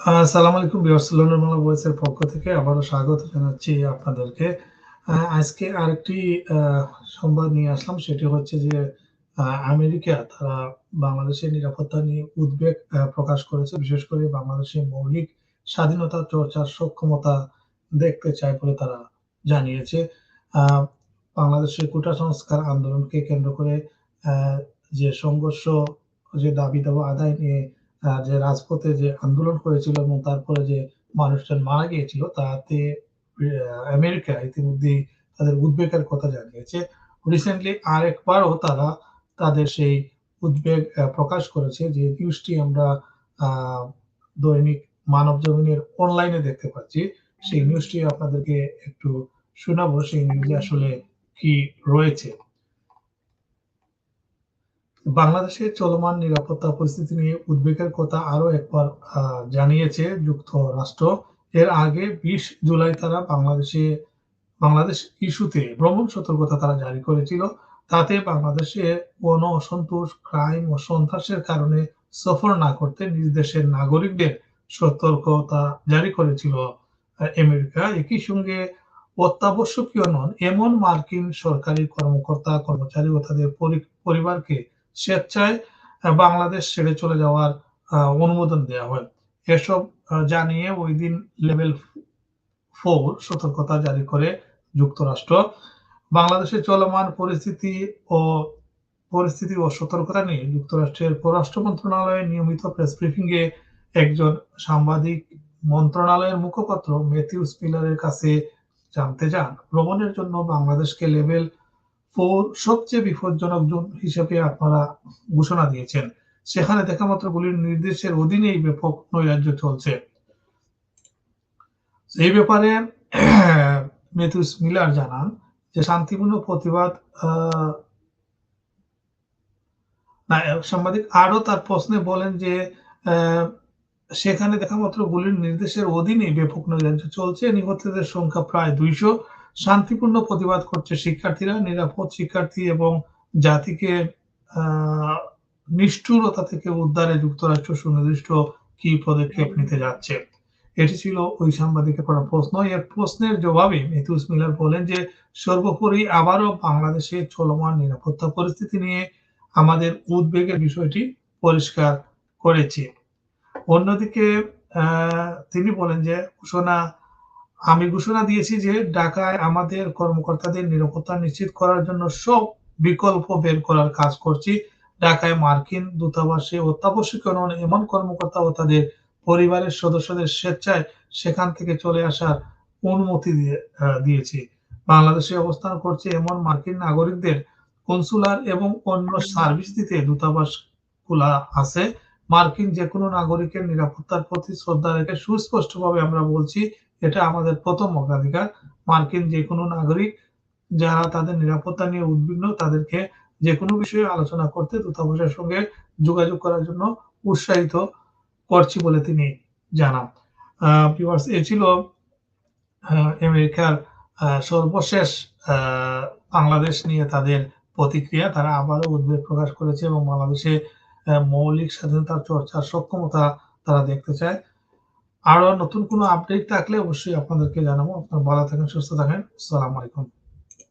আসসালামু আলাইকুম viewers, London Bangla ভয়েসের পক্ষ থেকে আবারও স্বাগত জানাচ্ছি আপনাদেরকে। আজকে আরেকটি সংবাদ নিয়ে আসলাম, সেটি হচ্ছে যে আমেরিকা তারা বাংলাদেশের নিরাপত্তা নিয়ে উদ্বেগ প্রকাশ করেছে। বিশেষ করে বাংলাদেশের মৌলিক স্বাধীনতা চর্চার সক্ষমতা দেখতে চায় বলে তারা জানিয়েছে। বাংলাদেশের কোটা সংস্কার আন্দোলনকে কেন্দ্র করে যে সংঘর্ষ, যে দাবি-দাওয়া আদায় নিয়ে যে রাজপথে যে আন্দোলন করেছিল এবং তারপরে যে মানুষজন মারা গিয়েছিল, তাতে আমেরিকা ইতিমধ্যেই তাদের উদ্বেগের কথা জানিয়েছে। রিসেন্টলি আরেকবারও তারা তাদের সেই উদ্বেগ প্রকাশ করেছে যে নিউজটি আমরা দৈনিক মানবজমিনের অনলাইনে দেখতে পাচ্ছি। সেই নিউজটি আপনাদেরকে একটু শোনাবো, সেই নিউজে আসলে কি রয়েছে। বাংলাদেশের চলমান নিরাপত্তা পরিস্থিতি নিয়ে উদ্বেগের কথা আরও একবার জানিয়েছে যুক্তরাষ্ট্র। এর আগে ২০ জুলাই তারা বাংলাদেশে বাংলাদেশ ইস্যুতে ভ্রমণ সতর্কতা তারা জারি করেছিল। তাতে বাংলাদেশে গণ অসন্তোষ, ক্রাইম ও সন্ত্রাসের কারণে সফর না করতে নিজ দেশের নাগরিকদের সতর্কতা জারি করেছিল আমেরিকা। একই সঙ্গে অত্যাবশ্যকীয় নন এমন মার্কিন সরকারি কর্মকর্তা, কর্মচারী ও তাদের পরি পরিবারকে স্বেচ্ছায় বাংলাদেশ ছেড়ে চলে যাওয়ার অনুমোদন দেওয়া হয়। এসব জানিয়ে ওই দিন লেভেল ফোর সতর্কতা জারি করে যুক্তরাষ্ট্র। বাংলাদেশে চলমান পরিস্থিতি ও পরিস্থিতি ও সতর্কতা নিয়ে যুক্তরাষ্ট্রের পররাষ্ট্র মন্ত্রণালয়ের নিয়মিত প্রেস ব্রিফিং এ একজন সাংবাদিক মন্ত্রণালয়ের মুখপাত্র ম্যাথিউস মিলারের কাছে জানতে চান। ভ্রমণের জন্য বাংলাদেশকে লেভেল 4 সবচেয়ে বিপজ্জনক জোন হিসেবে আপনারা ঘোষণা দিয়েছেন। সেখানে গুলির নির্দেশের অধীনেই ব্যাপক নৈরাজ্য চলছে। এই ব্যাপারে ম্যাথিউস মিলার জানান যে, শান্তিপূর্ণ প্রতিবাদ সাংবাদিক আরও তার প্রশ্নে বলেন যে সেখানে দেখামাত্র গুলির নির্দেশের অধীনেই ব্যাপক নৈরাজ্য চলছে। নিহতদের সংখ্যা প্রায় ২০০ শান্তিপূর্ণ প্রতিবাদ করছে শিক্ষার্থীরা। নিরাপদ শিক্ষার্থী এবং জাতিকে নিষ্ঠুরতা থেকে উদ্ধারে যুক্তরাষ্ট্র সুনির্দিষ্ট কি পদক্ষেপ নিতে যাচ্ছে। এটি ছিল ওই সাংবাদিকের করা প্রশ্ন। এর প্রশ্নের জবাবে ম্যাথিউস মিলার বলেন যে, সর্বোপরি আবারও বাংলাদেশে চলমান নিরাপত্তা পরিস্থিতি নিয়ে আমাদের উদ্বেগের বিষয়টি পরিষ্কার করেছি। অন্যদিকে তিনি বলেন যে, ঘোষণা আমি ঘোষণা দিয়েছি যে ঢাকায় আমাদের কর্মকর্তাদের নিরাপত্তা নিশ্চিত করার জন্য সব বিকল্প বের করার কাজ করছি। ঢাকায় মার্কিন দূতাবাসে অত্যাবশ্যকীয় নন এমন কর্মকর্তা ও তাদের পরিবারের সদস্যদের স্বেচ্ছায় সেখান থেকে চলে আসার অনুমতি দিয়েছি। বাংলাদেশে অবস্থান করছে এমন মার্কিন নাগরিকদের কনসুলার এবং অন্য সার্ভিস দিতে দূতাবাস খোলা আছে। মার্কিন যেকোনো নাগরিকের নিরাপত্তার প্রতি শ্রদ্ধা রেখে সুস্পষ্টভাবে আমরা বলছি এটা আমাদের প্রথম অগ্রাধিকার। মার্কিন যে কোনো নাগরিক যারা তাদের নিরাপত্তা নিয়ে উদ্বিগ্ন, তাদেরকে যেকোনো বিষয়ে আলোচনা করতে দূতাবাসের সঙ্গে যোগাযোগ করার জন্য উৎসাহিত করছি বলে তিনি জানান। এ ছিল আমেরিকার সর্বশেষ বাংলাদেশ নিয়ে তাদের প্রতিক্রিয়া। তারা আবারও উদ্বেগ প্রকাশ করেছে এবং বাংলাদেশে মৌলিক স্বাধীনতার চর্চার সক্ষমতা তারা দেখতে চায়। আরও নতুন কোনো আপডেট থাকলে অবশ্যই আপনাদেরকে জানাব। আপনারা ভালো থাকেন, সুস্থ থাকেন। আসসালামু আলাইকুম।